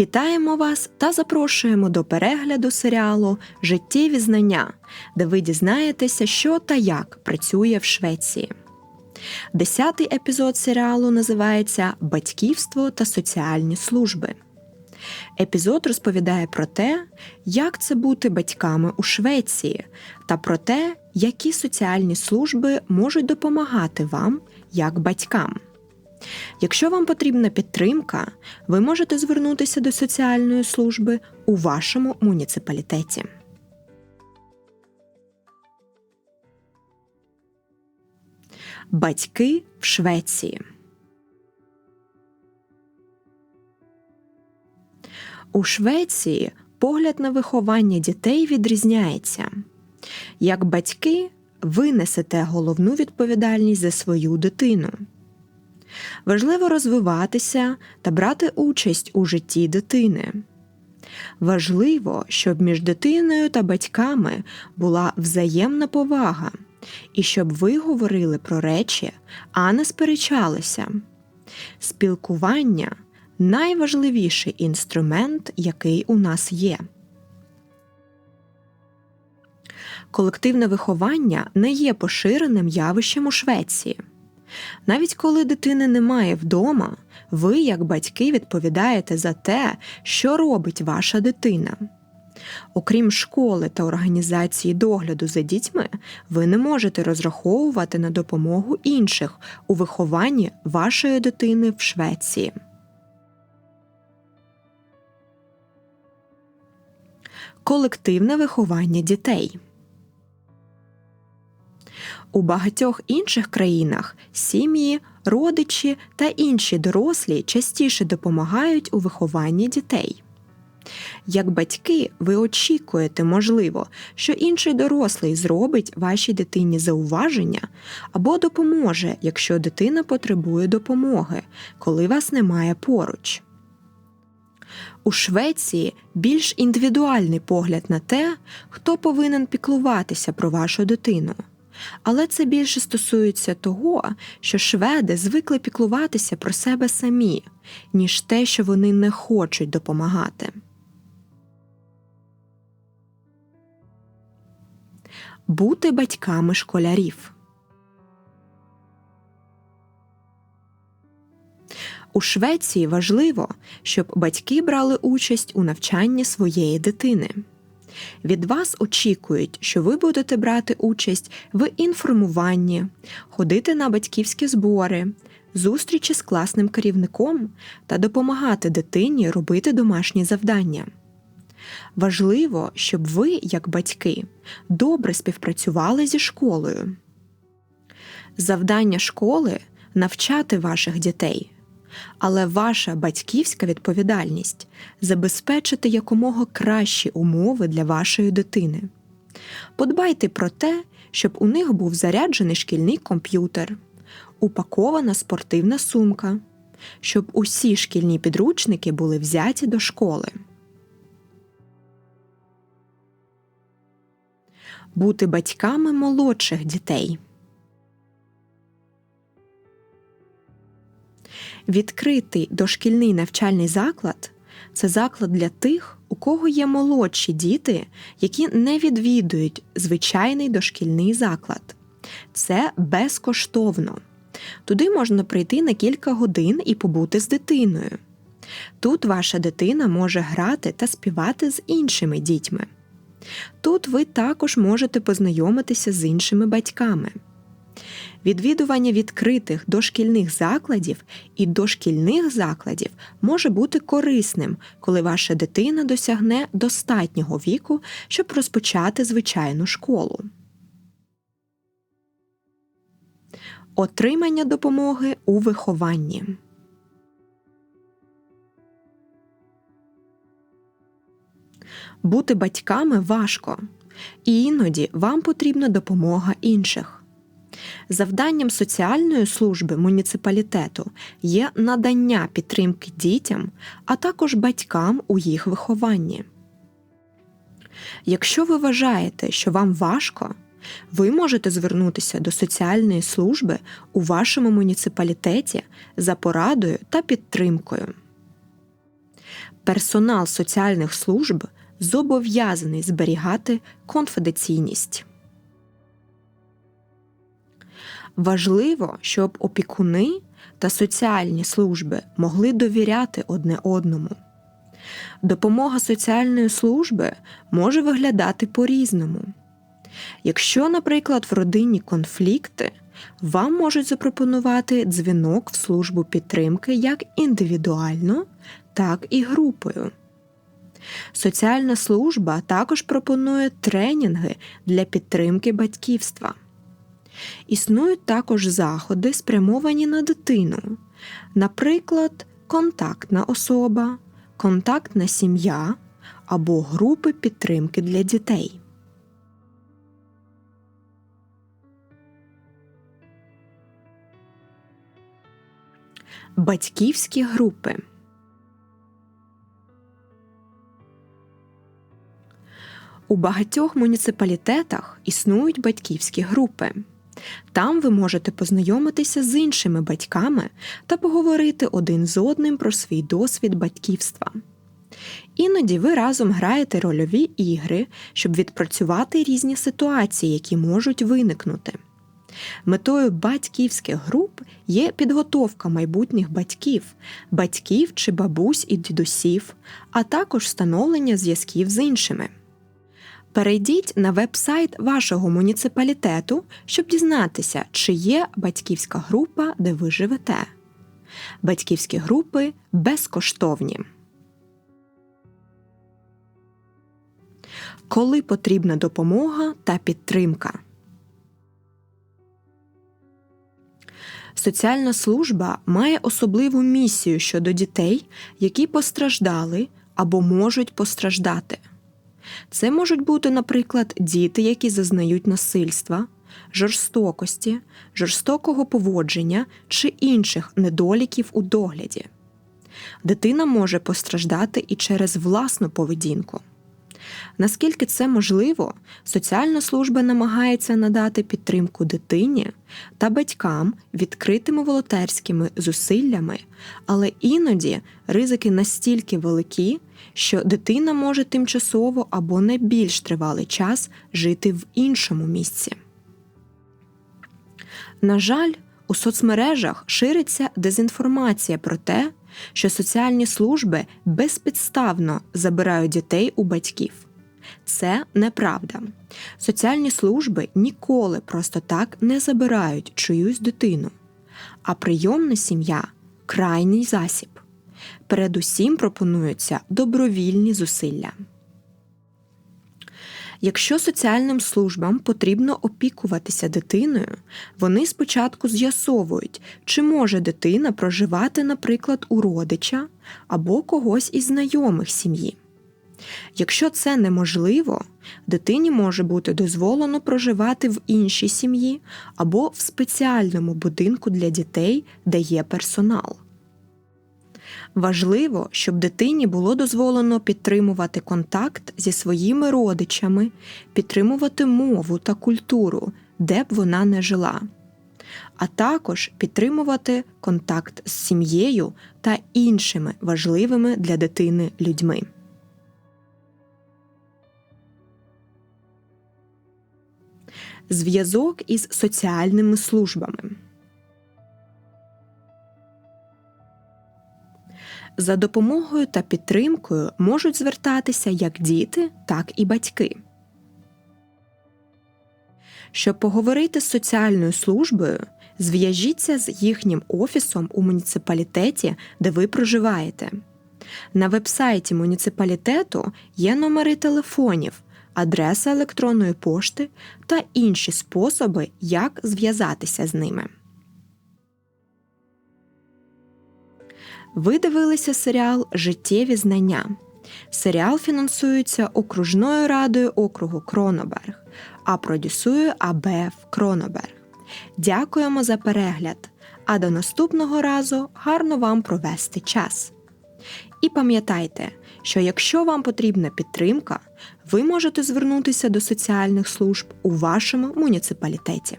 Вітаємо вас та запрошуємо до перегляду серіалу Життєві знання, де ви дізнаєтеся, що та як працює в Швеції. Десятий епізод серіалу називається Батьківство та соціальні служби. Епізод розповідає про те, як це бути батьками у Швеції, та про те, які соціальні служби можуть допомагати вам як батькам. Якщо вам потрібна підтримка, ви можете звернутися до соціальної служби у вашому муніципалітеті. Батьки в Швеції. У Швеції погляд на виховання дітей відрізняється. Як батьки, ви несете головну відповідальність за свою дитину. Важливо розвиватися та брати участь у житті дитини. Важливо, щоб між дитиною та батьками була взаємна повага, і щоб ви говорили про речі, а не сперечалися. Спілкування найважливіший інструмент, який у нас є. Колективне виховання не є поширеним явищем у Швеції. Навіть коли дитини немає вдома, ви, як батьки, відповідаєте за те, що робить ваша дитина. Окрім школи та організації догляду за дітьми, ви не можете розраховувати на допомогу інших у вихованні вашої дитини в Швеції. Колективне виховання дітей. У багатьох інших країнах сім'ї, родичі та інші дорослі частіше допомагають у вихованні дітей. Як батьки, ви очікуєте, можливо, що інший дорослий зробить вашій дитині зауваження або допоможе, якщо дитина потребує допомоги, коли вас немає поруч. У Швеції більш індивідуальний погляд на те, хто повинен піклуватися про вашу дитину. Але це більше стосується того, що шведи звикли піклуватися про себе самі, ніж те, що вони не хочуть допомагати. Бути батьками школярів. У Швеції важливо, щоб батьки брали участь у навчанні своєї дитини. Від вас очікують, що ви будете брати участь в інформуванні, ходити на батьківські збори, зустрічі з класним керівником та допомагати дитині робити домашні завдання. Важливо, щоб ви, як батьки, добре співпрацювали зі школою. Завдання школи навчати ваших дітей. Але ваша батьківська відповідальність забезпечити якомога кращі умови для вашої дитини. Подбайте про те, щоб у них був заряджений шкільний комп'ютер, упакована спортивна сумка, щоб усі шкільні підручники були взяті до школи. Бути батьками молодших дітей. Відкритий дошкільний навчальний заклад це заклад для тих, у кого є молодші діти, які не відвідують звичайний дошкільний заклад. Це безкоштовно. Туди можна прийти на кілька годин і побути з дитиною. Тут ваша дитина може грати та співати з іншими дітьми. Тут ви також можете познайомитися з іншими батьками. Відвідування відкритих дошкільних закладів і дошкільних закладів може бути корисним, коли ваша дитина досягне достатнього віку, щоб розпочати звичайну школу. Отримання допомоги у вихованні. Бути батьками важко, і іноді вам потрібна допомога інших. Завданням соціальної служби муніципалітету є надання підтримки дітям, а також батькам у їх вихованні. Якщо ви вважаєте, що вам важко, ви можете звернутися до соціальної служби у вашому муніципалітеті за порадою та підтримкою. Персонал соціальних служб зобов'язаний зберігати конфіденційність. Важливо, щоб опікуни та соціальні служби могли довіряти одне одному. Допомога соціальної служби може виглядати по-різному. Якщо, наприклад, в родині конфлікти, вам можуть запропонувати дзвінок в службу підтримки як індивідуально, так і групою. Соціальна служба також пропонує тренінги для підтримки батьківства. Існують також заходи, спрямовані на дитину, наприклад, контактна особа, контактна сім'я або групи підтримки для дітей. Батьківські групи У багатьох муніципалітетах існують батьківські групи. Там ви можете познайомитися з іншими батьками та поговорити один з одним про свій досвід батьківства. Іноді ви разом граєте рольові ігри, щоб відпрацювати різні ситуації, які можуть виникнути. Метою батьківських груп є підготовка майбутніх батьків, батьків чи бабусь і дідусів, а також встановлення зв'язків з іншими. Перейдіть на веб-сайт вашого муніципалітету, щоб дізнатися, чи є батьківська група, де ви живете. Батьківські групи безкоштовні. Коли потрібна допомога та підтримка. Соціальна служба має особливу місію щодо дітей, які постраждали або можуть постраждати. Це можуть бути, наприклад, діти, які зазнають насильства, жорстокості, жорстокого поводження чи інших недоліків у догляді. Дитина може постраждати і через власну поведінку. Наскільки це можливо, соціальна служба намагається надати підтримку дитині та батькам відкритими волонтерськими зусиллями, але іноді ризики настільки великі, що дитина може тимчасово або на більш тривалий час жити в іншому місці. На жаль, у соцмережах шириться дезінформація про те, що соціальні служби безпідставно забирають дітей у батьків. Це неправда. Соціальні служби ніколи просто так не забирають чиюсь дитину, а прийомна сім'я крайній засіб. Передусім пропонуються добровільні зусилля. Якщо соціальним службам потрібно опікуватися дитиною, вони спочатку з'ясовують, чи може дитина проживати, наприклад, у родича або когось із знайомих сім'ї. Якщо це неможливо, дитині може бути дозволено проживати в іншій сім'ї або в спеціальному будинку для дітей, де є персонал. Важливо, щоб дитині було дозволено підтримувати контакт зі своїми родичами, підтримувати мову та культуру, де б вона не жила, а також підтримувати контакт з сім'єю та іншими важливими для дитини людьми. Зв'язок із соціальними службами. За допомогою та підтримкою можуть звертатися як діти, так і батьки. Щоб поговорити з соціальною службою, зв'яжіться з їхнім офісом у муніципалітеті, де ви проживаєте. На вебсайті муніципалітету є номери телефонів, адреса електронної пошти та інші способи, як зв'язатися з ними. Ви дивилися серіал Життєві знання. Серіал фінансується окружною радою округу Кроноберг, а продюсує АБФ Кроноберг. Дякуємо за перегляд! А до наступного разу гарно вам провести час. І пам'ятайте, що якщо вам потрібна підтримка, ви можете звернутися до соціальних служб у вашому муніципалітеті.